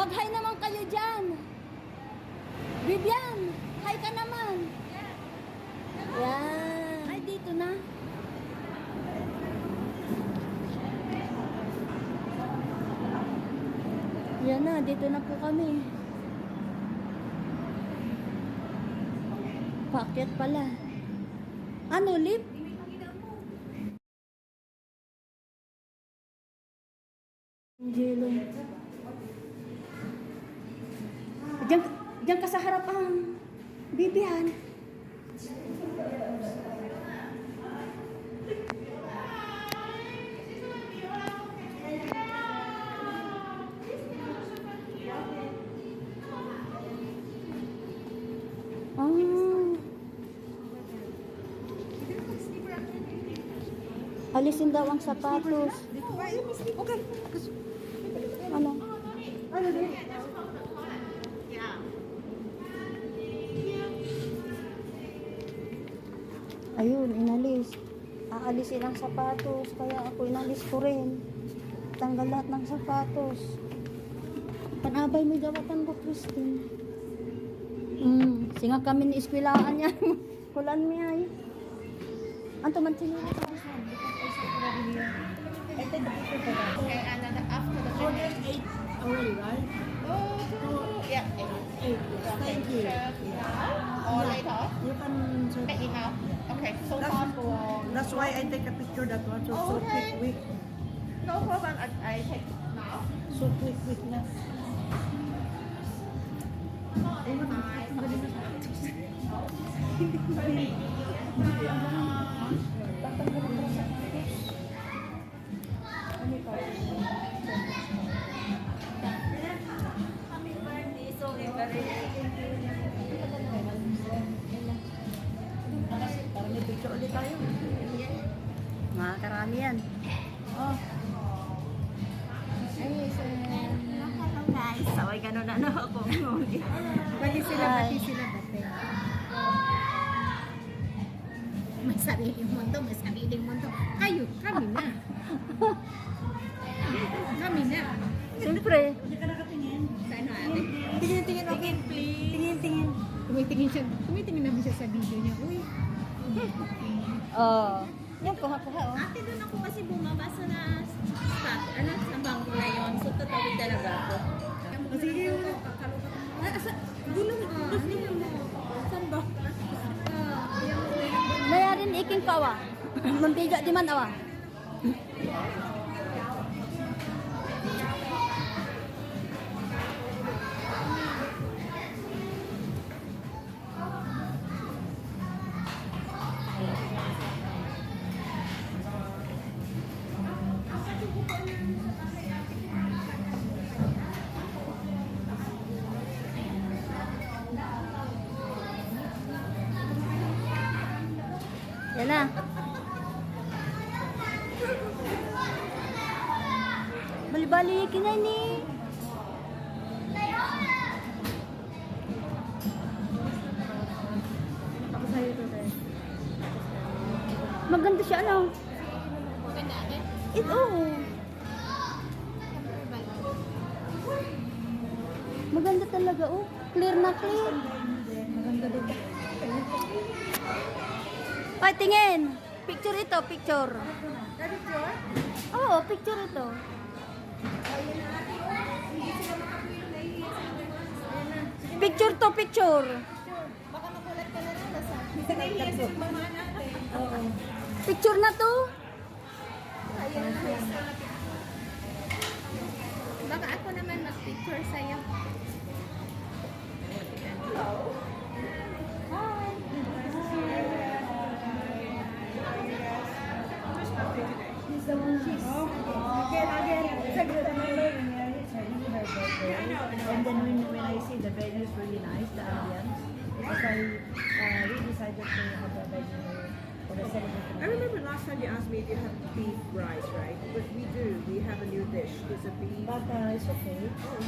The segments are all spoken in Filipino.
Mag-hi naman kayo dyan. Vivian, hi ka naman. Yan. Ay, dito na. Yan na, dito na po kami. Paket pala. Ano, lip? Jello. Diyan, ka sa harap ang bibihan. Ah. Alisin daw ang sapatos. Okay. Ano? Ano din? Ayun, inalis. Aalisin ang sapatos. Kaya ako inalis ko rin. Tanggal lahat ng sapatos. Panabay mo gawatan ko, Christine. Hmm, singa kami ni iskwilaan niya. Kulan mi ay. Anto man sinira ka sa I think then after the Oh, eight already, right? Oh, yeah. eight. Thank you. Or later? You can search. Take it now. Okay, so That's, that's why I take a picture that one. So, so quick, Okay. quick. no problem. I, I take now. So quick, quick Mga karami yan. Oh. Guys, saway ganun na na ako. Bati sila, bati sila, bati. may sariling mundo, may sariling mundo. Kayo, kami na. kami na. Siyempre. Hindi ka nakatingin. Saan na ate? Tingin, tingin, okay. Tingin, please. Tingin, tingin. Tumitingin siya, tumitingin naman siya sa video niya. Uy, Oh. Yan, kuha-kuha oh. Ate, doon ako kasi bumaba sa na spot, ano, sa bangko na yun. So, tatawid talaga ako. Sige, wala. Ah, sa, gulong, ah, ano yun mo? Saan ba? Ah, yung, Mayarin iking kawa. Mambiga di man awa. Ni. Ako sa'yo ito, te. Maganda siya ano. maganda ate. Ito. Maganda talaga oh. Clear na clear. Maganda din. Ay, tingin. Picture ito, picture. Picture? Oo, picture ito. Picture to, picture. Baka makulat ka na Mama natin. Oo. Picture na to. Baka ako naman mag-picture sa'yo. Again, again. Saglit naman ba yung nangyari? And then when, when I see the venue is really nice, the ambience, because I uh, we decided to have a venue for the celebration. I remember last time you asked me if you have beef rice, right? But we do. We have a new dish. It's a beef. But uh, it's okay. Oh,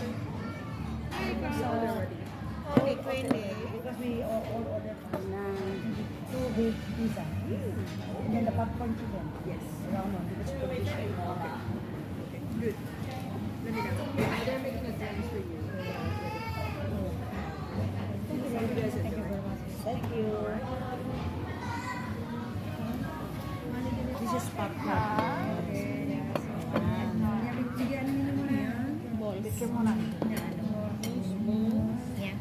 okay. So already. Okay, Because we all, all ordered Na. two big pizza. And then the popcorn chicken. Yes. Round one, because traditional. Okay. Good. Let me know. Picture mo na. Yan.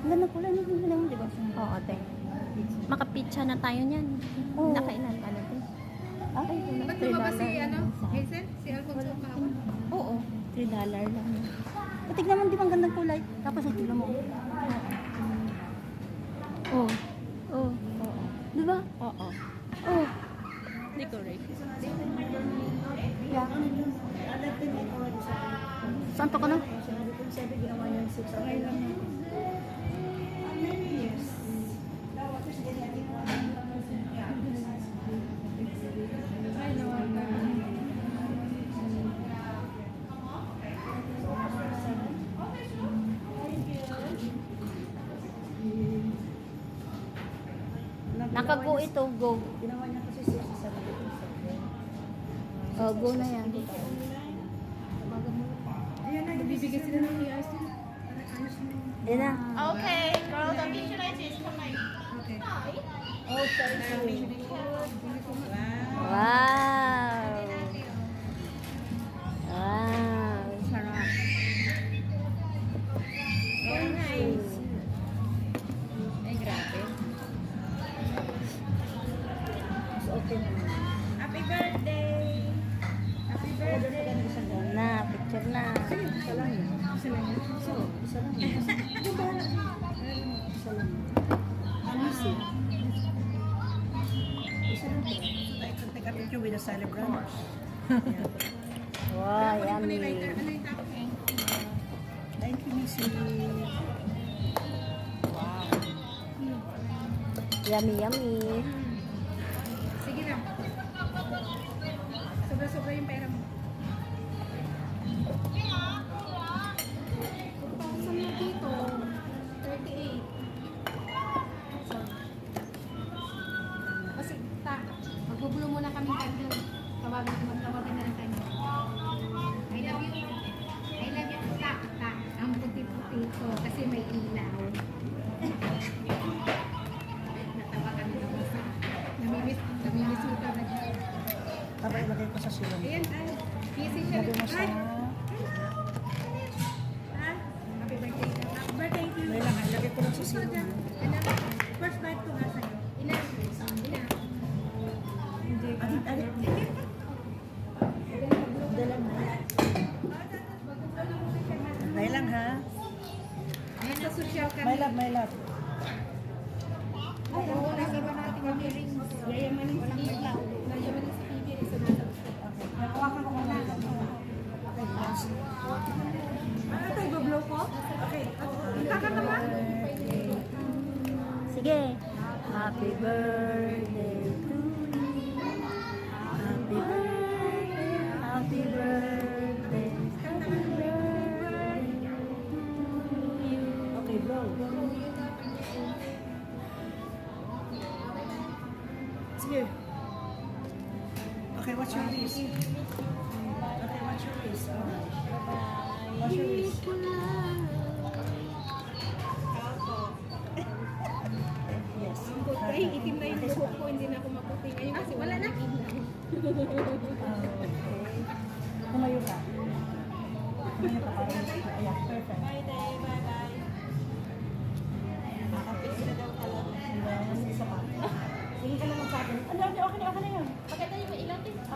Ang ganda pula ng ganda naman, di ba? Oo, te. Makapitsa na tayo niyan. Oo. Nakailan ka na, te? Ay, Ba't lumabas si, ano, Hazel? Si Alfonso Papa? Oo. 3 dollar lang. Patig naman, di ba ang gandang kulay? Tapos ang tila mo. Oo. Oo. Di ba? Oo. Oh. Decorate. Yeah. Saan to ka na? Nakago ito, go. Ginawa niya kasi six sa sabi ko. Oh, go na yan. Ayan na, bibigay sila ng ERC. Yan na. Okay, girl, the visualization kamay. Okay. Oh, sorry, sorry. Wow. Can take picture with the celebrant. Wow, yummy. Thank you, Missy. Yummy, yummy. Sige lang. Sobra-sobra yung pera mo. Thank you. Sige. Okay, what's your wish? Okay, what's your wish? What's your wish? Yes. Ay, itim na yung buhok ko. Hindi na ako maputi ngayon kasi wala na. Okay. Tumayo ka. Tumayo ka Ayan, perfect.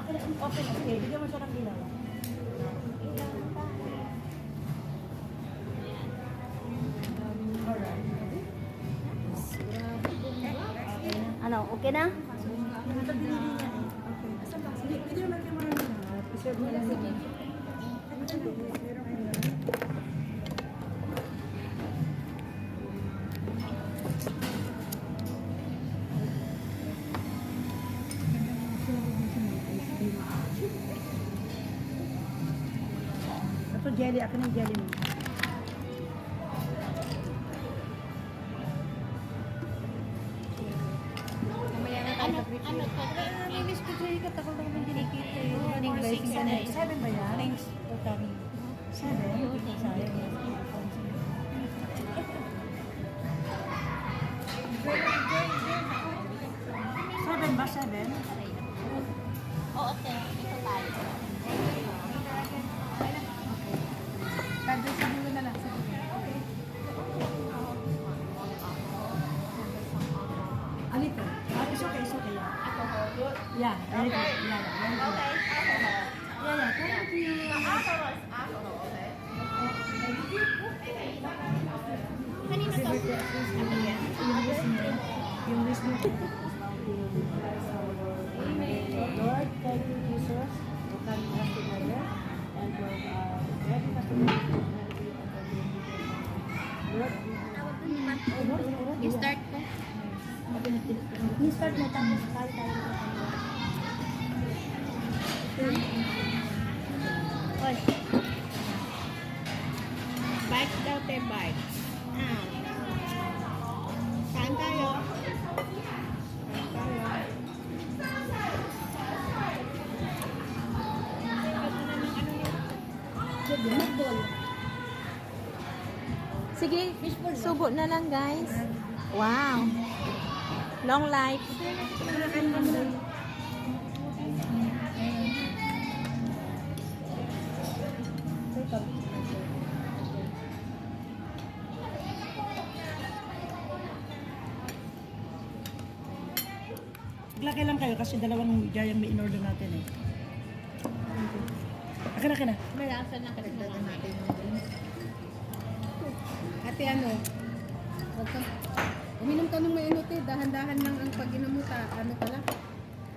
Okay okay. Sige, bigyan mo siya ng ilaw. Alright. Ano, okay na? Sige, pwede naman kayo marami na. Preserve mo lang jelly, akin yung jelly mo. Ano, mag-review. ano to, te? Namiss ko sa'yo ka, takot ako dinikita eh. Morning blessings na eh. Seven ba yan? Coming. Seven? Sige, subo na lang guys. Wow. Long life. Laki lang kayo kasi dalawang yung may in-order natin eh. Akin, akin na. Malasa na karagdagan natin. Ate ano? Huwag ka. Uminom ka ng may ano te. Dahan-dahan lang ang pag-inom mo. Ta, ano pala?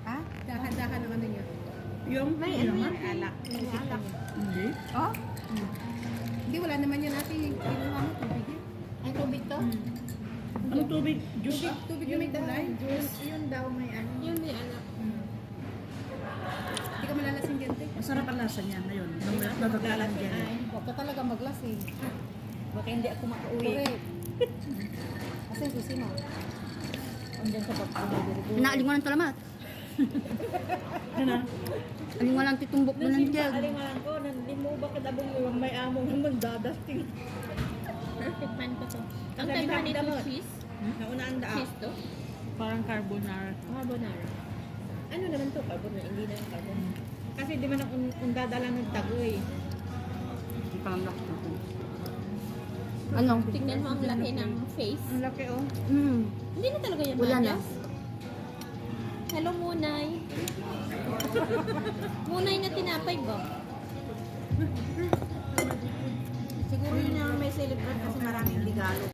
Ha? Dahan-dahan ang ano niya. Yung, may ano yan? Alak. Alak. Hindi. Oh? Hindi, wala naman yan ate. Kinuha mo tubig eh. Ang tubig to? Anong tubig? Juice? Tubig, tubig yung may kulay. Yun daw may ano. Yun may anak. Hindi ka malalasing. Masarap ang lasa niya ngayon. Nung natagalan dyan. Huwag ka talaga maglasing. baka hindi ako makauwi. Correct. Kasi susi mo. Andyan sa pagpapalagay. Naaling mo ng talamat. Yan na. Aling mo lang titumbok mo ng tiyag. Aling nga lang ko, hindi mo ba kadabong yung may amo naman dadasting. Perfect man ko to. Ang namin nito cheese? Naunaan da Cheese to? Parang carbonara. Carbonara. Ano naman to? Carbonara. Hindi na yung carbonara. Kasi di man ang un- undadala ng tagoy. Hindi pa lang na to. Ano? Tingnan mo ang laki ng face. Ang laki oh. Mm. Hindi na talaga yan Wala na. madyas. Hello, Munay. Munay na tinapay ba? Siguro yun yung may celebrate kasi maraming regalo.